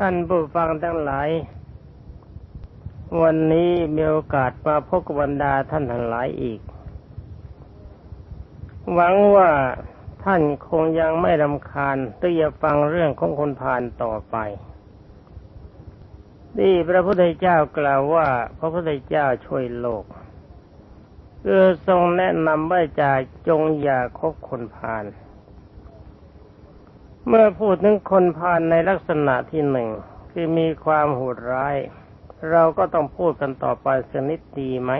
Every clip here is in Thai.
ท่านผู้ฟังทั้งหลาย วันนี้มีโอกาสมาพบกับบรรดาท่านทั้งหลายอีก หวังว่าท่านคงยังไม่รำคาญที่จะฟังเรื่องของคนผ่านต่อไปนี่พระพุทธเจ้ากล่าวว่า พระพุทธเจ้าช่วยโลกคือทรงแนะนำว่าจะจงอย่าคบคนผ่าน เมื่อพูดถึงคนผ่านในลักษณะที่หนึ่งคือมีความโหดร้าย เราก็ต้องพูดกันต่อไปสักนิดดีไหม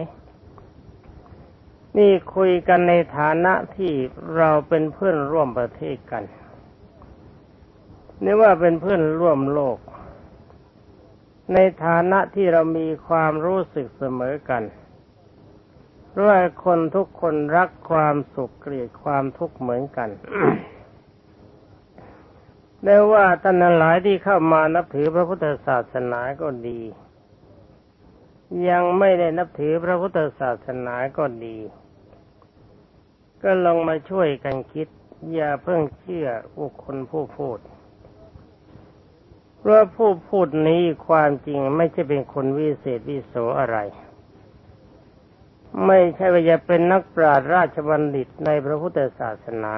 นี่คุยกันในฐานะที่เราเป็นเพื่อนร่วมประเทศกันนี่ว่าเป็นเพื่อนร่วมโลก ในฐานะที่เรามีความรู้สึกเสมอกันเพราะว่าคนทุกคนรักความสุขเกลียดความทุกข์เหมือนกัน ได้ว่าท่านหลายที่เข้ามานับถือพระพุทธศาสนาก็ดี ยังไม่ได้นับถือพระพุทธศาสนาก็ดี ก็ลองมาช่วยกันคิด อย่าเพิ่งเชื่อบุคคลผู้พูดเพราะผู้พูดนี้ความจริงไม่ใช่เป็นคนวิเศษวิโสอะไร ไม่ใช่ว่าจะเป็นนักปราชญ์ราชบัณฑิตในพระพุทธศาสนา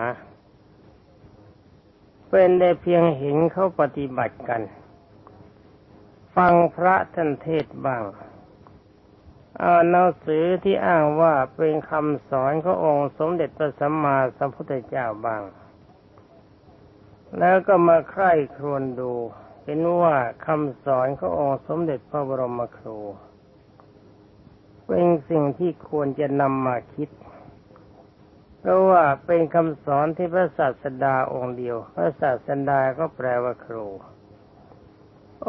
เป็นได้เพียงเห็นเขาปฏิบัติกัน ฟังพระท่านเทศบ้างอาหนังสือที่อ้างว่าเป็นคำสอนขององค์สมเด็จพระสัมมาสัมพุทธเจ้าบ้าง แล้วก็มาใคร่ครวญดูเห็นว่าคำสอนขององค์สมเด็จพระบรมครู เป็นสิ่งที่ควรจะนำมาคิด เพราะว่าเป็นคำสอนที่พระศาสดาองค์เดียว พระศาสดาก็แปลว่าครู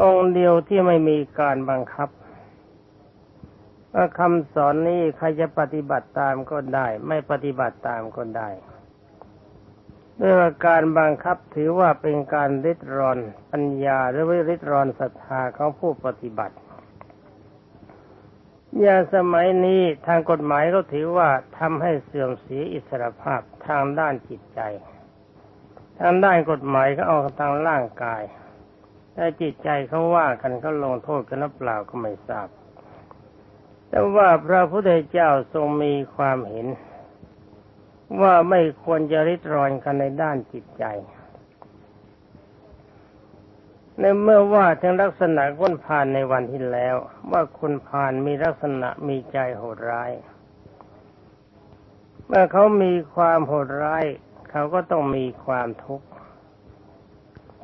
องค์เดียวที่ไม่มีการบังคับว่าคำสอนนี้ใครจะปฏิบัติตามก็ได้ ไม่ปฏิบัติตามก็ได้ด้วยว่าการบังคับถือว่าเป็นการริดรอนปัญญาหรือวิริดรอนศรัทธาของผู้ปฏิบัติ อย่างสมัยนี้ทางกฎหมายก็ถือว่าทำให้เสื่อมเสียอิสรภาพทางด้านจิตใจ ทางด้านกฎหมายก็เอาทางร่างกายแต่จิตใจเขาว่ากันเขาลงโทษกันหรือเปล่าก็ไม่ทราบ แต่ว่าพระพุทธเจ้าทรงมีความเห็น ว่าไม่ควรจะริดรอนกันในด้านจิตใจ ในเมื่อว่าถึงลักษณะคนผ่านในวันที่แล้ว ว่าคนผ่านมีลักษณะมีใจโหดร้าย เมื่อเขามีความโหดร้าย เขาก็ต้องมีความทุกข์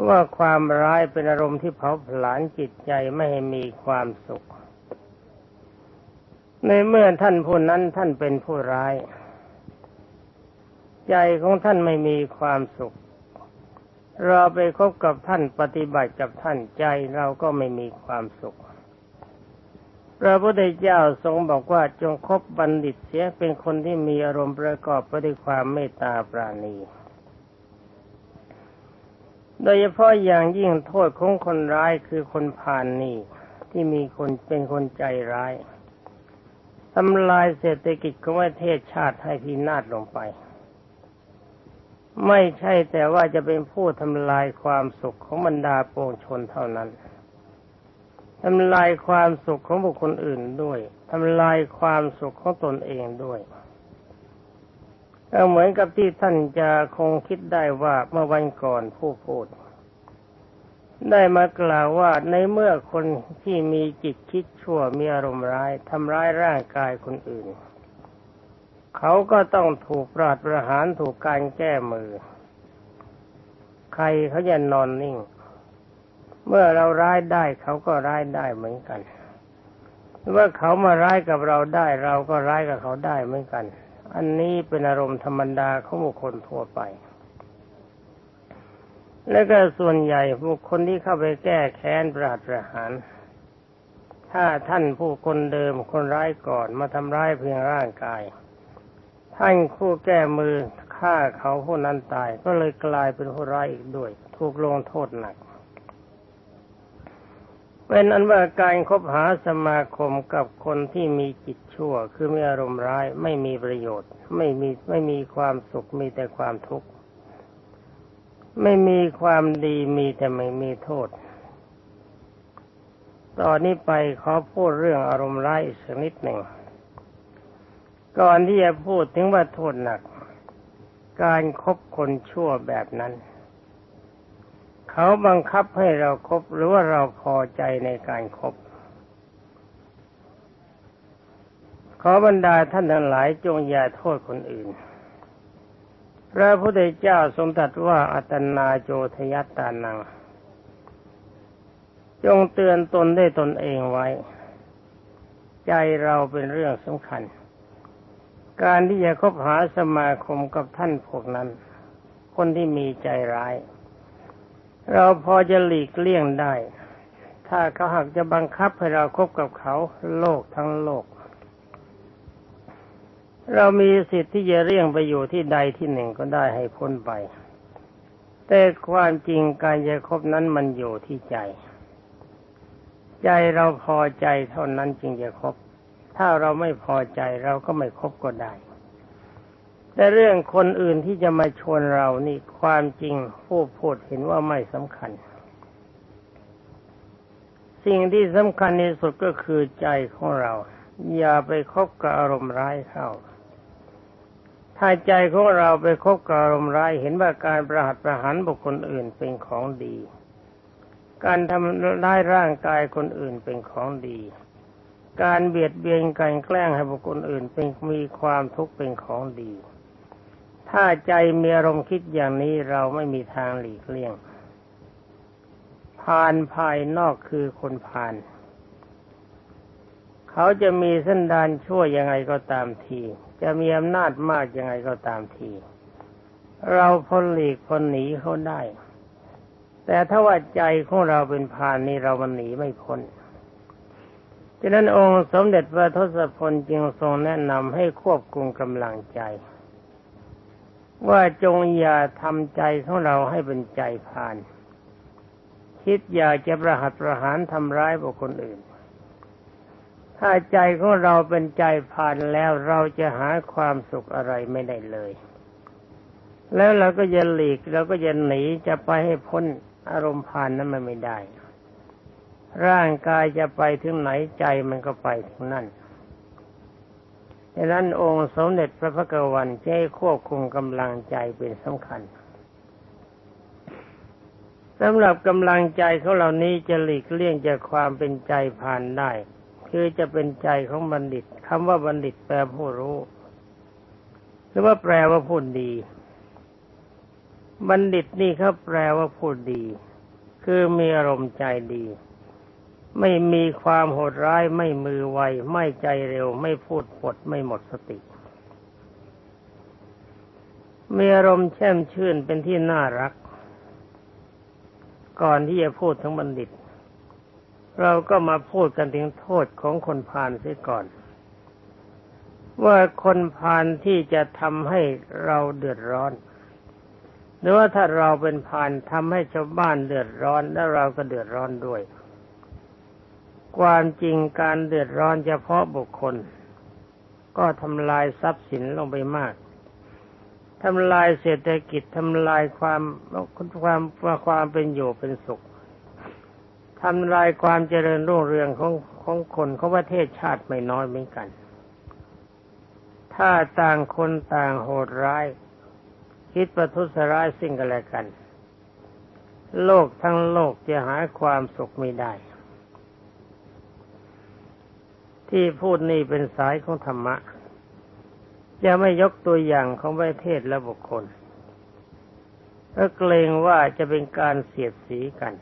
ว่าความร้ายเป็นอารมณ์ที่เผาผลาญจิตใจไม่ให้มีความสุข ในเมื่อท่านผู้นั้นท่านเป็นผู้ร้าย ใจของท่านไม่มีความสุข เราไปคบกับท่านปฏิบัติกับท่านใจเราก็ไม่มีความสุข พระพุทธเจ้าทรงบอกว่าจงคบบัณฑิตเสียเป็นคนที่มีอารมณ์ประกอบไปด้วยความเมตตาปราณี โดยเฉพาะอย่างยิ่งโทษของคนร้ายคือคนผ่านนี่ที่มีคนเป็นคนใจร้ายทำลายเศรษฐกิจของประเทศชาติให้พินาศลงไป ไม่ใช่แต่ว่าจะเป็นผู้ทำลายความสุขของบรรดาปวงชนเท่านั้นทำลายความสุขของบุคคลอื่นด้วยทำลายความสุขของตนเองด้วยก็เหมือนกับที่ท่านจะคงคิดได้ว่าเมื่อวันก่อนผู้พูด ได้มากล่าวว่าในเมื่อคนที่มีจิตคิดชั่วมีอารมณ์ร้ายทำร้ายร่างกายคนอื่น เขาก็ต้องถูกปราดประหารถูกการแก้มือ ใครเขาจะนอนนิ่ง เมื่อเราร้ายได้เขาก็ร้ายได้เหมือนกันเมื่อเขามาร้ายกับเราได้ เราก็ร้ายกับเขาได้เหมือนกัน อันนี้เป็นอารมณ์ธรรมดาของบุคคลทั่วไป และก็ส่วนใหญ่บุคคลที่เข้าไปแก้แค้นปราดประหารถ้าท่านผู้คนเดิมคนร้ายก่อนมาทำร้ายเพียงร่างกาย ท่านคู่แก้มือฆ่าเขาผู้นั้นตาย ก็เลยกลายเป็นผู้ร้ายอีกด้วย ถูกลงโทษหนัก เป็นอันว่าการคบหาสมาคมกับคนที่มีจิตชั่ว คือมีอารมณ์ร้ายไม่มีประโยชน์ ไม่มีไม่มีความสุขมีแต่ความทุกข์ไม่มีความดีมีแต่ไม่มีโทษ ตอนนี้ไปขอพูดเรื่องอารมณ์ร้ายสักนิดหนึ่ง ก่อนที่จะพูดถึงว่าโทษหนัก การครบคนชั่วแบบนั้น เขาบังคับให้เราครบหรือว่าเราพอใจในการครบขอบรรดาท่านทั้งหลายจงอย่าโทษคนอื่น พระพุทธเจ้าทรงตรัสว่าอัตนาโจทยัตตานัง จงเตือนตนได้ตนเองไว้ ใจเราเป็นเรื่องสำคัญ การที่จะคบหาสมาคมกับท่านพวกนั้น คนที่มีใจร้าย เราพอจะหลีกเลี่ยงได้ ถ้าเขาหากจะบังคับให้เราคบกับเขาโลกทั้งโลก เรามีสิทธิ์ที่จะเลี่ยงไปอยู่ที่ใดที่หนึ่งก็ได้ให้พ้นไป แต่ความจริงการจะคบนั้นมันอยู่ที่ใจ ใจเราพอใจเท่านั้นจึงจะคบ ถ้าเราไม่พอใจเราก็ไม่คบก็ได้ แต่เรื่องคนอื่นที่จะมาชวนเรานี่ความจริงผู้พูดเห็นว่าไม่สำคัญ สิ่งที่สำคัญที่สุดก็คือใจของเรา อย่าไปคบกับอารมณ์ร้ายเข้าถ้าใจของเราไปคบกับอารมณ์ร้ายเห็นว่าการประหัตประหารบุคคลอื่นเป็นของดี การทำร้ายร่างกายคนอื่นเป็นของดี การเบียดเบียนการแกล้งให้บุคคลอื่นเป็นมีความทุกข์เป็นของดี ถ้าใจมีอารมณ์คิดอย่างนี้เราไม่มีทางหลีกเลี่ยงพานภายนอกคือคนพาน เขาจะมีเส้นดานชั่วยังไงก็ตามที จะมีอำนาจมากยังไงก็ตามที เราพ้นหลีกพ้นหนีเขาได้ แต่ถ้าว่าใจของเราเป็นพานนี่เรามันหนีไม่พ้น ฉะนั้นองค์สมเด็จพระทศพลจึงทรงแนะนำให้ควบคุมกำลังใจ ว่าจงอย่าทำใจของเราให้เป็นใจพาน คิดอย่าจะประหัตประหารทำร้ายบุคคลอื่น ถ้าใจของเราเป็นใจพานแล้วเราจะหาความสุขอะไรไม่ได้เลย แล้วเราก็จะหลีกเราก็จะหนีจะไปให้พ้นอารมณ์พานนั้นมันไม่ได้ ร่างกายจะไปถึงไหนใจมันก็ไปถึงนั่นดังนั้นองค์สมเด็จพระพุทธวันจะให้ควบคุมกำลังใจเป็นสำคัญสำหรับกำลังใจของเรานี้จะหลีกเลี่ยงจากความเป็นใจผ่านได้ คือจะเป็นใจของบัณฑิตคำว่าบัณฑิตแปลผู้รู้ หรือว่าแปลว่าพูดดี บัณฑิตนี่เขาแปลว่าพูดดี คือมีอารมณ์ใจดี ไม่มีความโหดร้ายไม่มือไว ไม่ใจเร็ว ไม่พูดปดไม่หมดสติ มีอารมณ์แช่มชื่นเป็นที่น่ารัก ก่อนที่จะพูดถึงบัณฑิต เราก็มาพูดกันถึงโทษของคนพาลเสียก่อน ว่าคนพาลที่จะทำให้เราเดือดร้อน หรือว่าถ้าเราเป็นพานทำให้ชาวบ้านเดือดร้อน แล้วเราก็เดือดร้อนด้วย ความจริงการเดือดร้อนเฉพาะบุคคล ก็ทำลายทรัพย์สินลงไปมากทำลายเศรษฐกิจทำลายความความความเป็นอยู่เป็นสุขทำลายความเจริญรุ่งเรืองของของคนของประเทศชาติไม่น้อยเหมือนกัน ถ้าต่างคนต่างโหดร้าย คิดประทุษร้ายสิ่งกันและกัน โลกทั้งโลกจะหาความสุขไม่ได้ ที่พูดนี่เป็นสายของธรรมะ จะไม่ยกตัวอย่างของประเทศและบุคคลเพราะเกรงว่าจะเป็นการเสียดสีกัน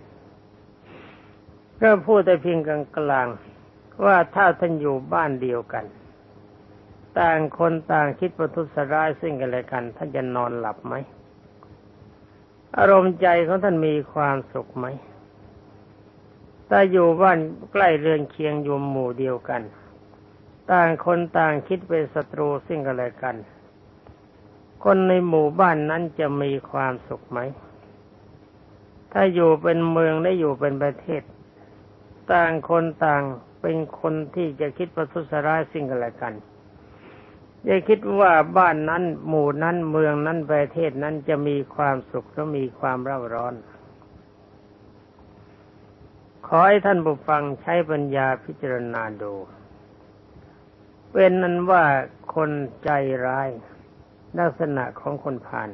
ก็พูดแต่เพียงกลางกลางว่าถ้าท่านอยู่บ้านเดียวกัน ต่างคนต่างคิดประทุษร้ายซึ่งกันและกันท่านจะนอนหลับไหมอารมณ์ใจของท่านมีความสุขไหม ถ้าอยู่บ้านใกล้เรือนเคียงอยู่หมู่เดียวกัน ต่างคนต่างคิดเป็นศัตรูซึ่งกันและกัน คนในหมู่บ้านนั้นจะมีความสุขไหม ถ้าอยู่เป็นเมืองและอยู่เป็นประเทศ ต่างคนต่างเป็นคนที่จะคิดประทุษร้ายสิ่งกันและกันจะคิดว่าบ้านนั้นหมู่นั้นเมืองนั้นประเทศนั้นจะมีความสุขและมีความเร่าร้อน ขอให้ท่านผู้ฟังใช้ปัญญาพิจารณาดูเป็นนั้นว่าคนใจร้าย ลักษณะของคนผ่าน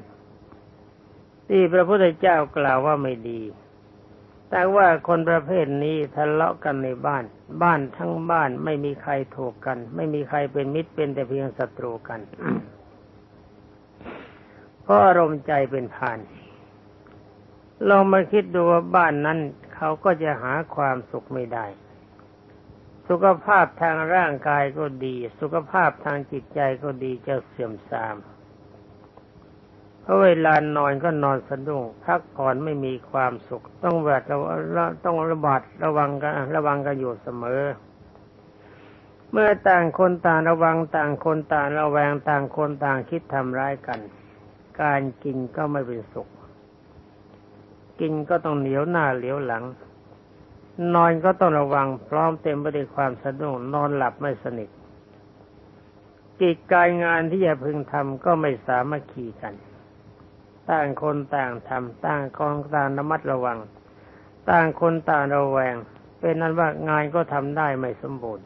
ที่พระพุทธเจ้ากล่าวว่าไม่ดี แต่ว่าคนประเภทนี้ทะเลาะกันในบ้าน บ้านทั้งบ้านไม่มีใครถูกกัน ไม่มีใครเป็นมิตรเป็นแต่เพียงศัตรูกันเพราะอารมณ์ใจเป็นผ่านลองมาคิดดูว่าบ้านนั้น เขาก็จะหาความสุขไม่ได้ สุขภาพทางร่างกายก็ดี สุขภาพทางจิตใจก็ดีจะเสื่อมทรามเพราะเวลานอนก็นอนสะดุ้งพักผ่อนไม่มีความสุข ต้องแวดระต้องระบาดระวังกันระวังกันอยู่เสมอ เมื่อต่างคนต่างระวังต่างคนต่างระแวงต่างคนต่างคิดทำร้ายกัน การกินก็ไม่เป็นสุข กินก็ต้องเหนียวหน้าเหลียวหลัง นอนก็ต้องระวังพร้อมเต็มไปด้วยความสะดุ้งนอนหลับไม่สนิทกิจการงานที่จะพึงทำก็ไม่สามารถขี่กัน ต่างคนต่างทำต่างคนต่างระมัดระวัง ต่างคนต่างระแวง เป็นนั้นว่างานก็ทำได้ไม่สมบูรณ์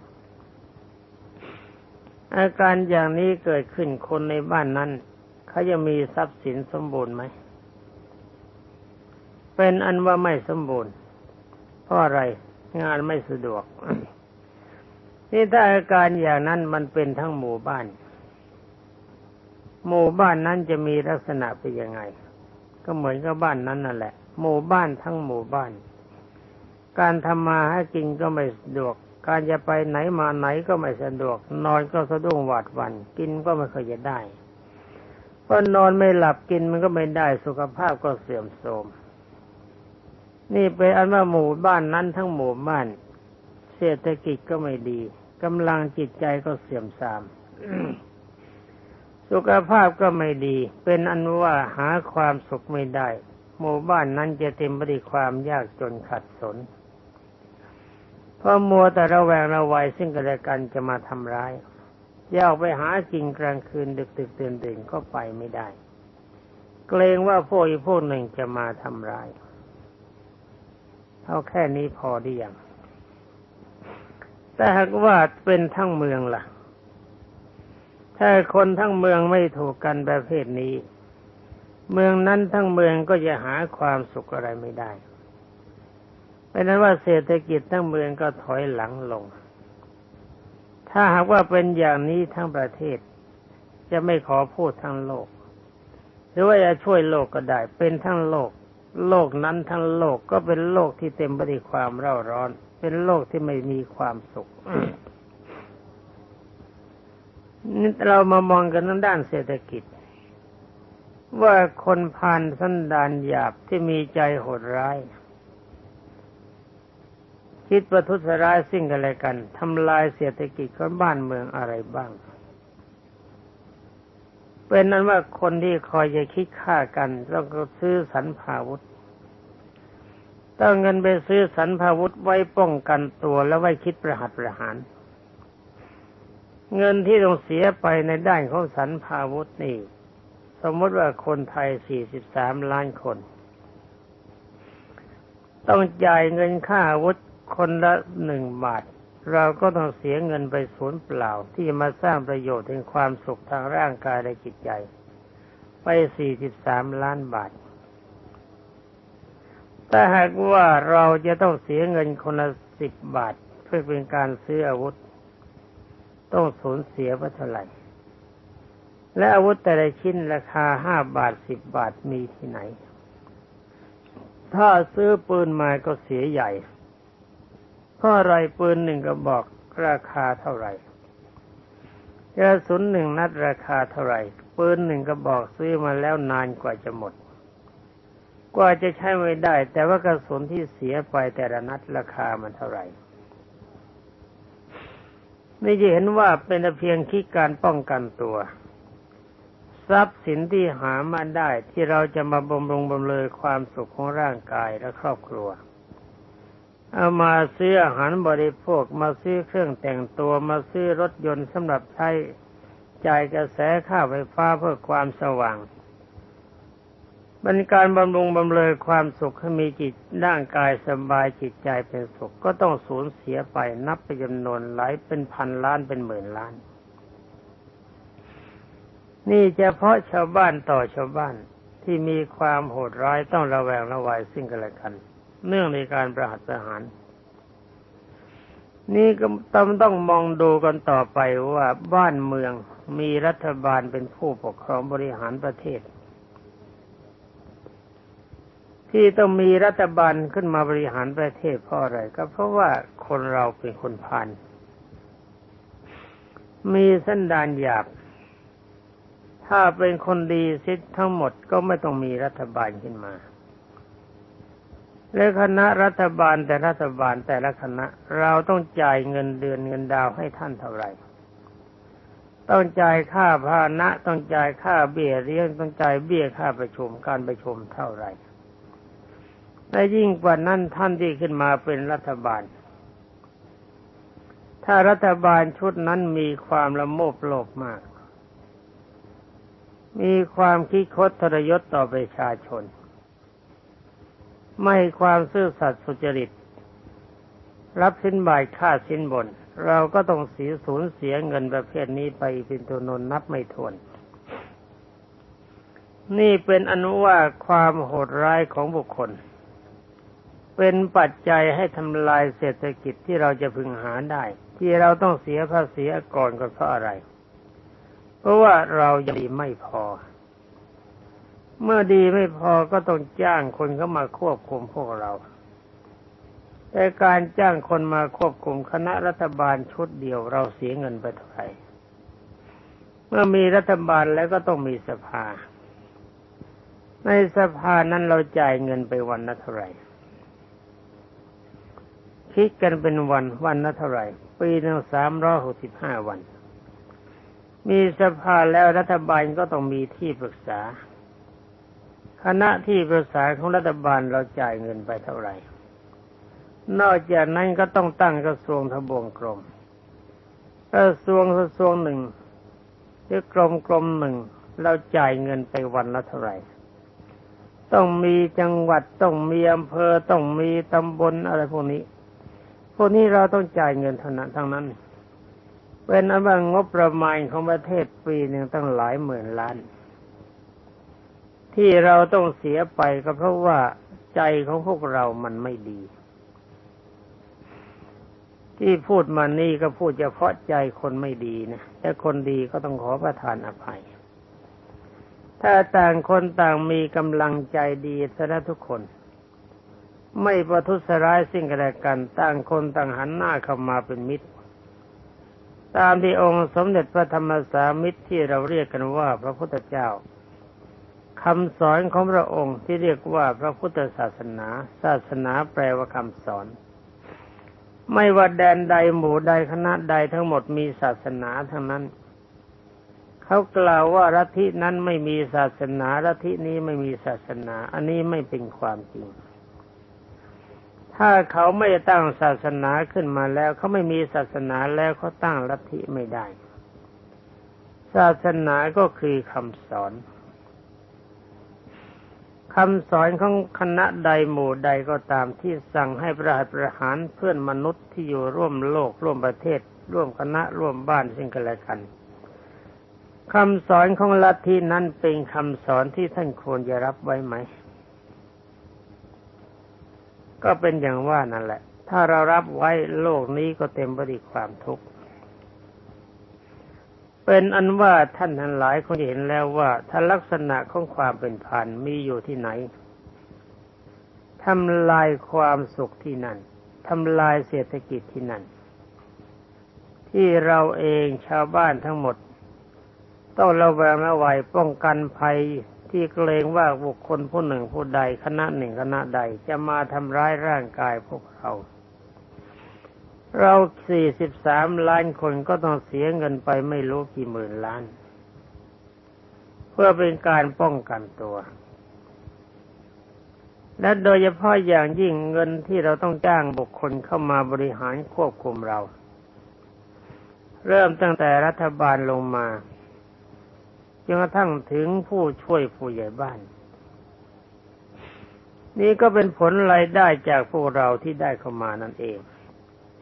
อาการอย่างนี้เกิดขึ้นคนในบ้านนั้นเขาจะมีทรัพย์สินสมบูรณ์ไหม เป็นอันว่าไม่สมบูรณ์ เพราะอะไรงานไม่สะดวก นี่ถ้าอาการอย่างนั้นมันเป็นทั้งหมู่บ้าน หมู่บ้านนั้นจะมีลักษณะเป็นยังไง ก็เหมือนกับบ้านนั้นนั่นแหละ หมู่บ้านทั้งหมู่บ้าน การทำมาให้กินก็ไม่สะดวก การจะไปไหนมาไหนก็ไม่สะดวก นอนก็สะดุ้งหวาดวัน กินก็ไม่เคยจะได้เพราะนอนไม่หลับกินมันก็ไม่ได้สุขภาพก็เสื่อมโทรม นี่เป็นอันว่าหมู่บ้านนั้นทั้งหมู่บ้าน เศรษฐกิจก็ไม่ดีกำลังจิตใจก็เสื่อมทราม สุขภาพก็ไม่ดี เป็นอันว่าหาความสุขไม่ได้ หมู่บ้านนั้นจะเต็มไปด้วยความยากจนขัดสนเพราะมัวแต่ระแวงระวัยซึ่งกันและกันจะมาทำร้ายจะออกไปหากินกลางคืนดึกดึกตื่นตื่นก็ไปไม่ได้ เกรงว่าพวกอีกพวกหนึ่งจะมาทำร้าย เอาแค่นี้พอดีอย่างแต่หากว่าเป็นทั้งเมืองล่ะ ถ้าคนทั้งเมืองไม่ถูกกันประเภทนี้ เมืองนั้นทั้งเมืองก็จะหาความสุขอะไรไม่ได้เป็นนั้นว่าเศรษฐกิจทั้งเมืองก็ถอยหลังลง ถ้าหากว่าเป็นอย่างนี้ทั้งประเทศ จะไม่ขอพูดทั้งโลก หรือว่าจะช่วยโลกก็ได้ เป็นทั้งโลก โลกนั้นทั้งโลกก็เป็นโลกที่เต็มไปด้วยความเร่าร้อน เป็นโลกที่ไม่มีความสุขนี่เรามามองกันทางด้านเศรษฐกิจ ว่าคนพานสันดานหยาบที่มีใจโหดร้าย คิดประทุษร้ายสิ่งอะไรกันทำลายเศรษฐกิจของบ้านเมืองอะไรบ้าง เป็นนั้นว่าคนที่คอยจะคิดฆ่ากันต้องซื้อสันพาวุธต้องเงินไปซื้อสันพาวุธไว้ป้องกันตัวแล้วไว้คิดประหัตประหาร เงินที่ต้องเสียไปในด้านของสันพาวุธนี่ สมมติว่าคนไทย43ล้านคน ต้องจ่ายเงินค่าอาวุธคนละหนึ่งบาท เราก็ต้องเสียเงินไปสูญเปล่า ที่มาสร้างประโยชน์ถึงความสุขทางร่างกายและจิตใจ ไป 43 ล้านบาท แต่หากว่าเราจะต้องเสียเงินคนละสิบบาท เพื่อเป็นการซื้ออาวุธ ต้องสูญเสียไปเท่าไหร่ และอาวุธแต่ละชิ้นราคาห้าบาทสิบบาทมีที่ไหน ถ้าซื้อปืนมาก็เสียใหญ่ พราะอะไรปืนหนึ่งก็บอกราคาเท่าไหร่กระสุนหนึ่งนัดราคาเท่าไหร่ปืนหนึ่งก็บอกซื้อมาแล้วนานกว่าจะหมด กว่าจะใช้ไม่ได้ แต่ว่ากระสุนที่เสียไปแต่ละนัดราคามันเท่าไหร่นี่จะเห็นว่าเป็นเพียงคิดการป้องกันตัว ทรัพย์สินที่หามาได้ที่เราจะมาบำรุงบำเรอความสุขของร่างกายและครอบครัว เอามาซื้ออาหารบริโภคมาซื้อเครื่องแต่งตัวมาซื้อรถยนต์สำหรับใช้จ่ายกระแสค่าไฟฟ้าเพื่อความสว่างเป็นการบำรุงบำเรอความสุขให้มีจิตร่างกายสบายจิตใจเป็นสุขก็ต้องสูญเสียไปนับไปจำนวนหลายเป็นพันล้านเป็นหมื่นล้าน นี่เฉพาะชาวบ้านต่อชาวบ้านที่มีความโหดร้ายต้องระแวงระวัยซึ่งกันและกัน เนื่องในการประหัตประหาร นี่ก็ต้องต้องมองดูกันต่อไปว่าบ้านเมืองมีรัฐบาลเป็นผู้ปกครองบริหารประเทศ ที่ต้องมีรัฐบาลขึ้นมาบริหารประเทศเพราะอะไรก็เพราะว่าคนเราเป็นคนพานมีสันดานหยาบ ถ้าเป็นคนดีซิทั้งหมดก็ไม่ต้องมีรัฐบาลขึ้นมา และคณะรัฐบาลแต่รัฐบาลแต่ละคณะ เราต้องจ่ายเงินเดือนเงินดาวให้ท่านเท่าไหร่ ต้องจ่ายค่าพานะต้องจ่ายค่าเบี้ยเลี้ยงต้องจ่ายเบี้ยค่าประชุมการประชุมเท่าไหร่และยิ่งกว่านั้นท่านที่ขึ้นมาเป็นรัฐบาล ถ้ารัฐบาลชุดนั้นมีความละโมบโลภมาก มีความคิดคดทรยศต่อประชาชน ไม่ความซื่อสัตย์สุจริต รับสินบายค่าสินบน เราก็ต้องเสียสูญเสียเงินประเภทนี้ไปเป็นตัวนนนับไม่ถ้วน นี่เป็นอนุว่าความโหดร้ายของบุคคล เป็นปัจจัยให้ทำลายเศรษฐกิจที่เราจะพึงหาได้ ที่เราต้องเสียภาษีก่อนก็เพราะอะไร เพราะว่าเรายังดีไม่พอ เมื่อดีไม่พอก็ต้องจ้างคนเข้ามาควบคุมพวกเรา แต่การจ้างคนมาควบคุมคณะรัฐบาลชุดเดียวเราเสียเงินไปเท่าไหร่เมื่อมีรัฐบาลแล้วก็ต้องมีสภา ในสภานั้นเราจ่ายเงินไปวันละเท่าไหร่คิดกันเป็นวันวันละเท่าไหร่ ปีหนึ่งสามร้อยหกสิบห้าวัน มีสภาแล้วรัฐบาลก็ต้องมีที่ปรึกษา คณะที่ปรึกษาของรัฐบาลเราจ่ายเงินไปเท่าไหร่ นอกจากนั้นก็ต้องตั้งกระทรวงทบวงกรมกระทรวงกระทรวงหนึ่งหรือกรมกรมหนึ่งเราจ่ายเงินไปวันละเท่าไหร่ ต้องมีจังหวัดต้องมีอำเภอต้องมีตำบลอะไรพวกนี้ พวกนี้เราต้องจ่ายเงินเท่านั้นทั้งนั้น เป็นอันว่างบประมาณของประเทศปีหนึ่งตั้งหลายหมื่นล้าน ที่เราต้องเสียไปก็เพราะว่าใจของพวกเรามันไม่ดี ที่พูดมานี่ก็พูดเฉพาะใจคนไม่ดีนะแต่คนดีก็ต้องขอประทานอภัย ถ้าต่างคนต่างมีกำลังใจดีซะทุกคน ไม่ประทุษร้ายสิ่งกันและกัน ต่างคนต่างหันหน้าเข้ามาเป็นมิตร ตามที่องค์สมเด็จพระธรรมสามิตรที่เราเรียกกันว่าพระพุทธเจ้า คำสอนของพระองค์ที่เรียกว่าพระพุทธศาสนา ศาสนาแปลว่าคำสอน ไม่ว่าแดนใดหมู่ใดคณะใดทั้งหมดมีศาสนาทั้งนั้น เขากล่าวว่าลัทธินั้นไม่มีศาสนาลัทธินี้ไม่มีศาสนา อันนี้ไม่เป็นความจริง ถ้าเขาไม่ตั้งศาสนาขึ้นมาแล้ว เขาไม่มีศาสนาแล้วเขาตั้งลัทธิไม่ได้ ศาสนาก็คือคำสอน คำสอนของคณะใดหมู่ใดก็ตามที่สั่งให้ประหารประหารเพื่อนมนุษย์ที่อยู่ร่วมโลกร่วมประเทศ ร่วมคณะร่วมบ้านซึ่งกันและกันคำสอนของลัทธินั้นเป็นคำสอนที่ท่านควรจะรับไว้ไหม ก็เป็นอย่างว่านั่นแหละ ถ้าเรารับไว้โลกนี้ก็เต็มไปด้วยความทุกข์ เป็นอันว่าท่านทั้งหลายคงจะเห็นแล้วว่าถ้าลักษณะของความเป็นพันมีอยู่ที่ไหนทำลายความสุขที่นั่นทำลายเศรษฐกิจที่นั่น ที่เราเองชาวบ้านทั้งหมด ต้องระแวงระวัยป้องกันภัยที่เกรงว่าบุคคลผู้หนึ่งผู้ใดคณะหนึ่งคณะใดจะมาทำร้ายร่างกายพวกเรา เราสี่สิบสามล้านคนก็ต้องเสียเงินไปไม่รู้กี่หมื่นล้าน เพื่อเป็นการป้องกันตัว และโดยเฉพาะอย่างยิ่งเงินที่เราต้องจ้างบุคคลเข้ามาบริหารควบคุมเรา เริ่มตั้งแต่รัฐบาลลงมาจนกระทั่งถึงผู้ช่วยผู้ใหญ่บ้าน นี่ก็เป็นผลรายได้จากพวกเราที่ได้เข้ามานั่นเอง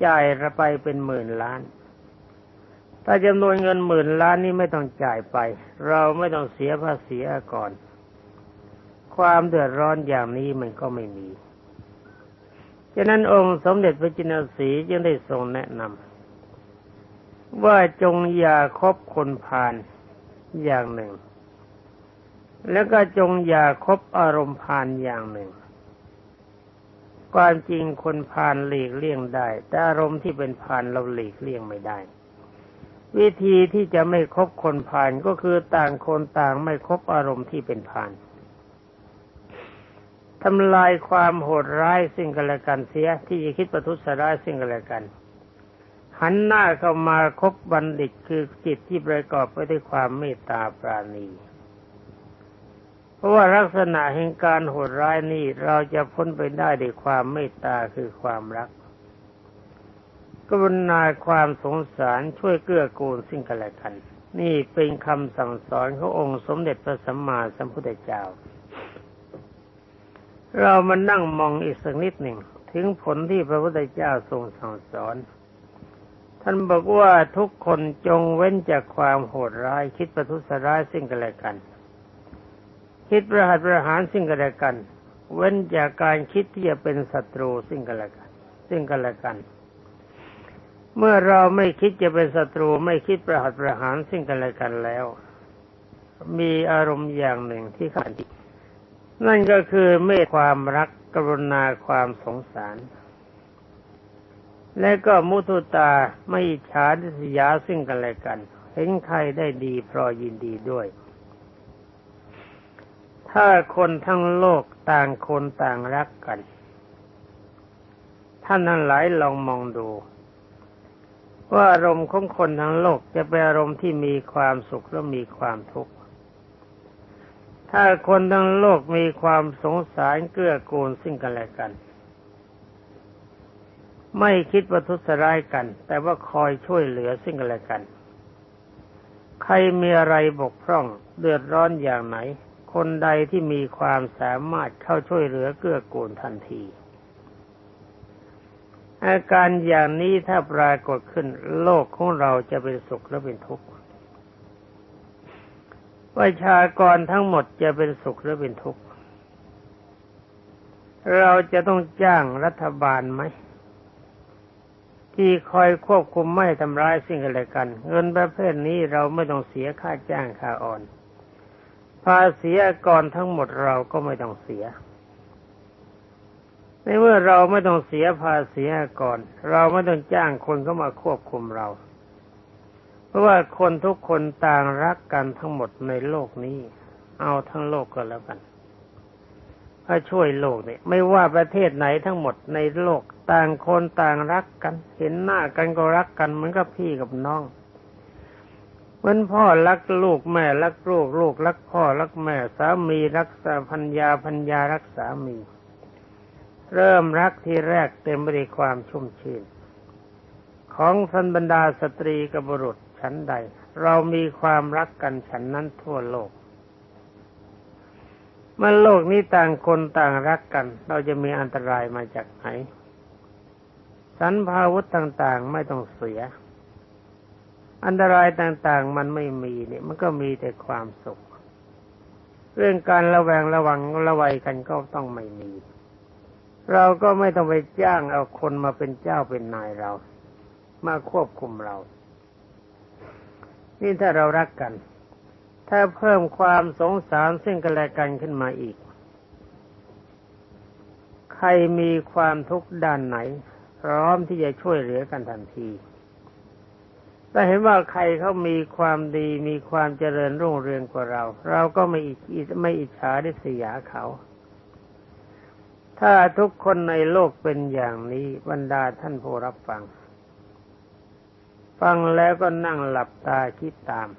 จ่ายไปเป็นหมื่นล้าน ถ้าจำนวนเงินหมื่นล้านนี้ไม่ต้องจ่ายไป เราไม่ต้องเสียภาษีก่อนความเดือดร้อนอย่างนี้มันก็ไม่มีฉะนั้นองค์สมเด็จพระจินสีจึงได้ทรงแนะนำว่าจงอย่าคบคนพาลอย่างหนึ่ง แล้วก็จงอย่าคบอารมณ์พาลอย่างหนึ่ง ความจริงคนพาลหลีกเลี่ยงได้ แต่อารมณ์ที่เป็นพาลเราหลีกเลี่ยงไม่ได้ วิธีที่จะไม่คบคนพาลก็คือต่างคนต่างไม่คบอารมณ์ที่เป็นพาลทำลายความโหดร้ายซึ่งกันและกันเสียที่จะคิดประทุษร้ายซึ่งกันและกัน หันหน้าเข้ามาคบบัณฑิตคือจิตที่ประกอบไปด้วยความเมตตาปราณี เพราะว่าลักษณะแห่งการโหดร้ายนี้เราจะพ้นไปได้ด้วยความเมตตาคือความรักกรุณาความสงสารช่วยเกื้อกูลซึ่งกันและกัน นี่เป็นคำสั่งสอนขององค์สมเด็จพระสัมมาสัมพุทธเจ้า เรามานั่งมองอีกสักนิดหนึ่ง ถึงผลที่พระพุทธเจ้าทรงสั่งสอน ท่านบอกว่าทุกคนจงเว้นจากความโหดร้ายคิดประทุษร้ายซึ่งกันและกัน คิดประหัตประหารซึ่งกันและกัน เว้นจากการคิดที่จะเป็นศัตรูซึ่งกันและกัน ซึ่งกันและกัน เมื่อเราไม่คิดจะเป็นศัตรูไม่คิดประหัตประหารซึ่งกันและกันแล้ว มีอารมณ์อย่างหนึ่งที่ขาดนั่นก็คือเมตความรักกรุณาความสงสาร และก็มุทุตาไม่ฉาดิสยาซึ่งกันและกัน เห็นใครได้ดีพรอยินดีด้วย ถ้าคนทั้งโลกต่างคนต่างรักกัน ท่านทั้งหลายลองมองดู ว่าอารมณ์ของคนทั้งโลกจะเป็นอารมณ์ที่มีความสุขและมีความทุกข์ถ้าคนทั้งโลกมีความสงสารเกื้อกูลซึ่งกันและกัน ไม่คิดว่าทุสร้ายกัน แต่ว่าคอยช่วยเหลือซึ่งกันและกัน ใครมีอะไรบกพร่องเดือดร้อนอย่างไหน คนใดที่มีความสามารถเข้าช่วยเหลือเกื้อกูลทันที อาการอย่างนี้ถ้าปรากฏขึ้นโลกของเราจะเป็นสุขหรือเป็นทุกข์ประชากรทั้งหมดจะเป็นสุขหรือเป็นทุกข์ เราจะต้องจ้างรัฐบาลไหม ที่คอยควบคุมไม่ทำร้ายสิ่งอะไรกัน เงินประเภทนี้เราไม่ต้องเสียค่าจ้างค่าอ่อน ภาษีกรทั้งหมดเราก็ไม่ต้องเสีย ในเมื่อเราไม่ต้องเสียภาษีกร เราไม่ต้องจ้างคนเข้ามาควบคุมเรา เพราะว่าคนทุกคนต่างรักกันทั้งหมดในโลกนี้ เอาทั้งโลกก็แล้วกันถ้าช่วยโลกเนี่ยไม่ว่าประเทศไหนทั้งหมดในโลกต่างคนต่างรักกัน เห็นหน้ากันก็รักกันเหมือนกับพี่กับน้อง เหมือนพ่อรักลูกแม่รักลูกลูกรักพ่อรักแม่สามีรักษาพัญญาพัญญารักสามี เริ่มรักที่แรกเต็มไปด้วยความชุ่มชื่น ของสันบรรดาสตรีกับบุรุษฉันใด เรามีความรักกันฉันนั้นทั่วโลกเมื่อโลกนี้ต่างคนต่างรักกัน เราจะมีอันตรายมาจากไหนสันภาวุธต่างๆไม่ต้องเสีย อันตรายต่างๆ มันไม่มีเนี่ยมันก็มีแต่ความสุข เรื่องการระแวงระวังระวัยกันก็ต้องไม่มี เราก็ไม่ต้องไปจ้างเอาคนมาเป็นเจ้าเป็นนายเรา มาควบคุมเรา นี่ถ้าเรารักกัน ถ้าเพิ่มความสงสารซึ่งกันและกันขึ้นมาอีก ใครมีความทุกข์ด้านไหน พร้อมที่จะช่วยเหลือกันทันที แต่เห็นว่าใครเขามีความดีมีความเจริญรุ่งเรืองกว่าเรา เราก็ไม่อิจไม่อิจฉาได้เสียเขา ถ้าทุกคนในโลกเป็นอย่างนี้บรรดาท่านผู้รับฟัง ฟังแล้วก็นั่งหลับตาคิดตาม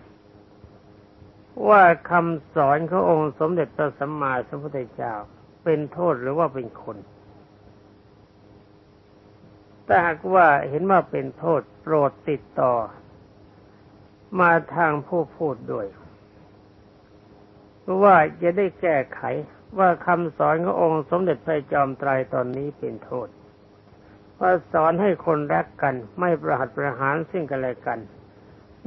ว่าคำสอนขององค์สมเด็จพระสัมมาสัมพุทธเจ้าเป็นโทษหรือว่าเป็นคนแต่หากว่าเห็นว่าเป็นโทษโปรดติดต่อ มาทางผู้พูดด้วย เพราะว่าจะได้แก้ไขว่าคำสอนขององค์สมเด็จพระจอมไตรตอนนี้เป็นโทษว่าสอนให้คนรักกันไม่ประหัตประหารซึ่งกันและกัน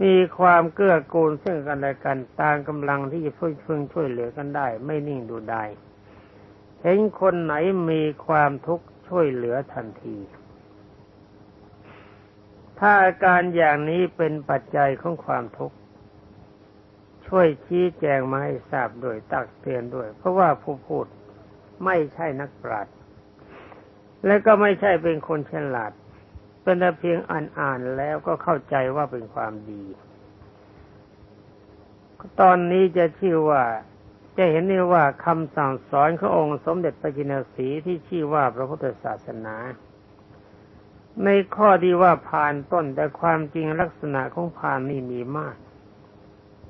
มีความเกื้อกูลซึ่งกันและกันตามกำลังที่จะช่วยพึงช่วยเหลือกันได้ ไม่นิ่งดูได้เห็นคนไหนมีความทุกข์ช่วยเหลือทันที ถ้าอาการอย่างนี้เป็นปัจจัยของความทุกข์ช่วยชี้แจงมาให้ทราบโดยตักเตือนด้วย เพราะว่าผู้พูดไม่ใช่นักปราชญ์และก็ไม่ใช่เป็นคนฉลาด เป็นแต่เพียงอ่านอ่านแล้วก็เข้าใจว่าเป็นความดี ตอนนี้จะชื่อว่าจะเห็นได้ว่าคำสั่งสอนขององค์สมเด็จพระจินสีที่ชื่อว่าพระพุทธศาสนา ในข้อที่ว่าผ่านต้นแต่ความจริงลักษณะของผ่านนี่มีมาก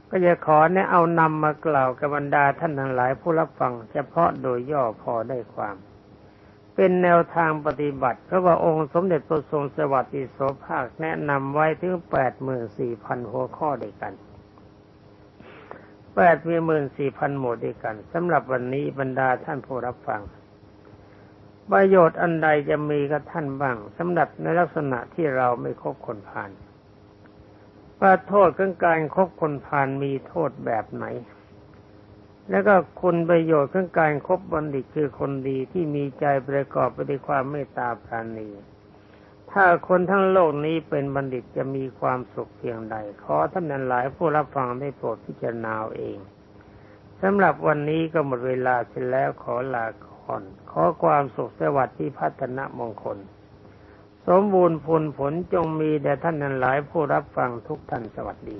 ก็จะขอแนะเอานำมากล่าวกับบรรดาท่านทั้งหลายผู้รับฟัง เฉพาะโดยย่อพอได้ความ เป็นแนวทางปฏิบัติเพราะว่าองค์สมเด็จพระทรงสวัสดิโสภาคแนะนำไว้ถึงแปดหมื่นสี่พันหัวข้อด้วยกันแปดหมื่นสี่พันหมวดด้วยกันสำหรับวันนี้บรรดาท่านผู้รับฟัง ประโยชน์อันใดจะมีกับท่านบ้างสำหรับในลักษณะที่เราไม่คบคนผ่านว่าโทษของการคบคนผ่านมีโทษแบบไหน แล้วก็คุณประโยชน์ของการครบบัณฑิตคือคนดีที่มีใจประกอบไปด้วยความเมตตาปราณีถ้าคนทั้งโลกนี้เป็นบัณฑิตจะมีความสุขเพียงใด ขอท่านนั้นหลายผู้รับฟังได้โปรดพิจารณาเองสำหรับวันนี้ก็หมดเวลาเสร็จแล้วขอลาก่อน อความสุขสวัสดิ์ที่พัฒนมงคล สมบูรณ์ผลผลจงมีแด่ท่านนั้นหลายผู้รับฟังทุกท่านสวัสดี